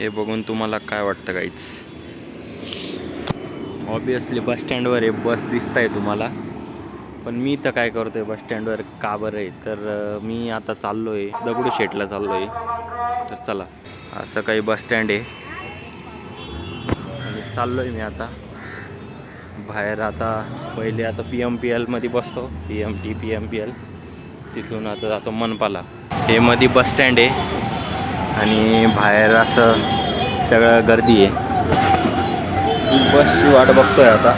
हे बघून तुम्हाला काय वाटतं काहीच ऑब्वियसली बसस्टँडवर आहे बस दिसत आहे तुम्हाला. पण मी तर काय करतोय बस स्टँडवर का बरं आहे? तर मी आता चाललो आहे दगडूशेठला चाललो आहे तर चला असं काही बस स्टँड आहे. आणि चाललो आहे मी आता. बाहेर आता पहिले आता पी एम पी एलमध्ये बसतो. P M T P M P L तिथून आता जातो मनपाला. हे मध्ये बस स्टँड आहे. आणि बाहेर असं सगळं गर्दी आहे. बसची वाट बघतोय आता.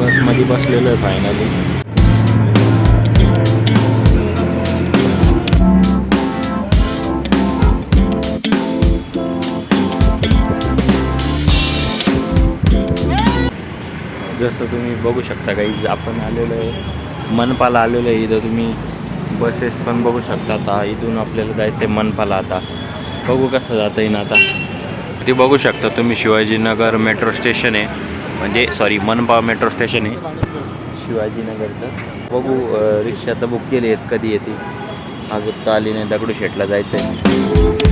बसमध्ये बसलेलो आहे फायनली जसं तुम्ही बघू शकता काही आपण आलेलो आहे. मनपाला आलेलो आहे. इथं तुम्ही बसेस पण बघू शकता आता. इथून आपल्याला जायचं आहे मनपाला आता. बघू कसं जाता येईन आता. ते बघू शकता तुम्ही शिवाजीनगर मेट्रो स्टेशन आहे. म्हणजे सॉरी मनपा मेट्रो स्टेशन आहे. शिवाजीनगरचं. बघू रिक्षा तर बुक केली आहेत कधी येते. अजून तर आली नाही दगडूशेठला जायचं आहे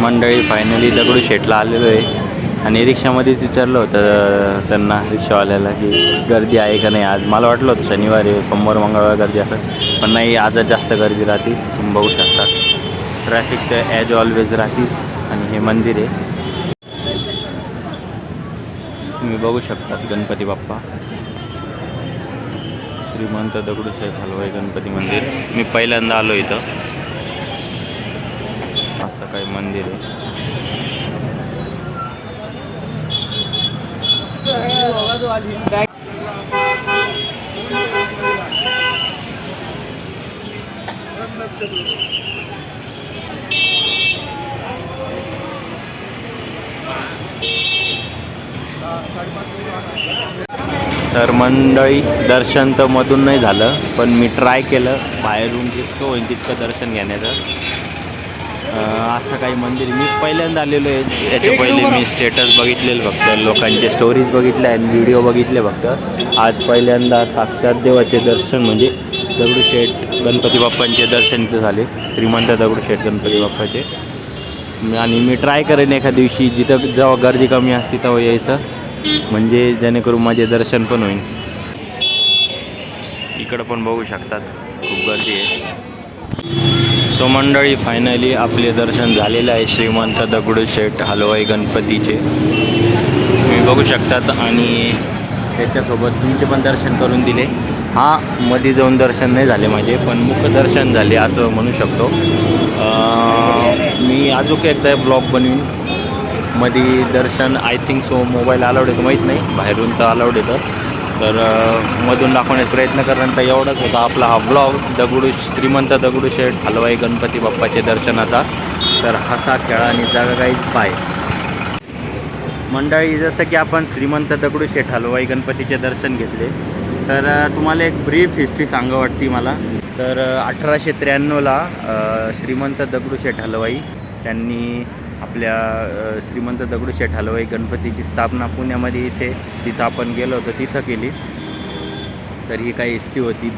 मंडळी फायनली दगडूशेठला आलेलो आहे. आणि रिक्षामध्येच विचारलं होतं त्यांना रिक्षावाल्याला की गर्दी आहे का नाही आज? मला वाटलं होतं शनिवारी सोमवार मंगळवार गर्दी असं पण नाही आजच जास्त गर्दी राहते तुम्ही बघू शकता. ट्रॅफिक तर ॲज ऑलवेज राहतीच आणि हे मंदिर आहे. तुम्ही बघू शकतात गणपती बाप्पा. श्रीमंत दगडूशेठ हलवाई गणपती मंदिर. मी पहिल्यांदा आलो इथं. काही मंदिर आहे. तर मंडळी दर्शन तर मधून नाही झालं पण मी ट्राय केलं. बाहेरून जितकं होईल तितकं दर्शन घेण्याचं. असं काही मंदिर मी पहिल्यांदा आलेलो आहे. याच्या पहिले मी स्टेटस बघितलेलं फक्त. लोकांचे स्टोरीज बघितल्या आणि व्हिडिओ बघितले फक्त. आज पहिल्यांदा साक्षात देवाचे दर्शन म्हणजे दगडूशेठ गणपती बाप्पांचे दर्शन इथं झाले. श्रीमंत दगडूशेठ गणपती बाप्पाचे. आणि मी ट्राय करेन एका दिवशी जिथं जेव्हा गर्दी कमी असते तेव्हा यायचं. म्हणजे जेणेकरून माझे दर्शन पण होईल इकडं पण बघू शकतात. खूप गर्दी आहे. सो मंडळी फायनली आपले दर्शन झालेलं आहे श्रीमंत दगडूशेठ हलवाई गणपतीचे. तुम्ही बघू शकतात आणि त्याच्यासोबत तुमचे पण दर्शन करून दिले. हा मध्ये जाऊन दर्शन नाही झाले माझे पण मुखदर्शन झाले असं म्हणू शकतो. मी अजून एकदा ब्लॉग बनवीन. मध्ये दर्शन I think so mobile allowed येतो माहीत नाही. बाहेरून तर अलाउड येतं तर मधून दाखवण्याचा प्रयत्न करणं तर एवढाच होता आपला हा ब्लॉग दगडू श्रीमंत दगडूशेठ हलवाई गणपती बाप्पाच्या दर्शनाचा. तर हसा खेळा आणि जागा काहीच पाय मंडळी जसं की आपण श्रीमंत दगडूशेठ हलवाई गणपतीचे दर्शन घेतले. तर तुम्हाला एक ब्रीफ हिस्ट्री सांगा वाटते मला. तर अठराशे त्र्याण्णवला श्रीमंत दगडूशेठ हलवाई त्यांनी आपल्या श्रीमंत दगडूशेठ हलवाई गणपतीची स्थापना पुण्यामध्ये इथे तिथं आपण गेलो होतो तिथं केली. तर ही काही हिस्ट्री होती.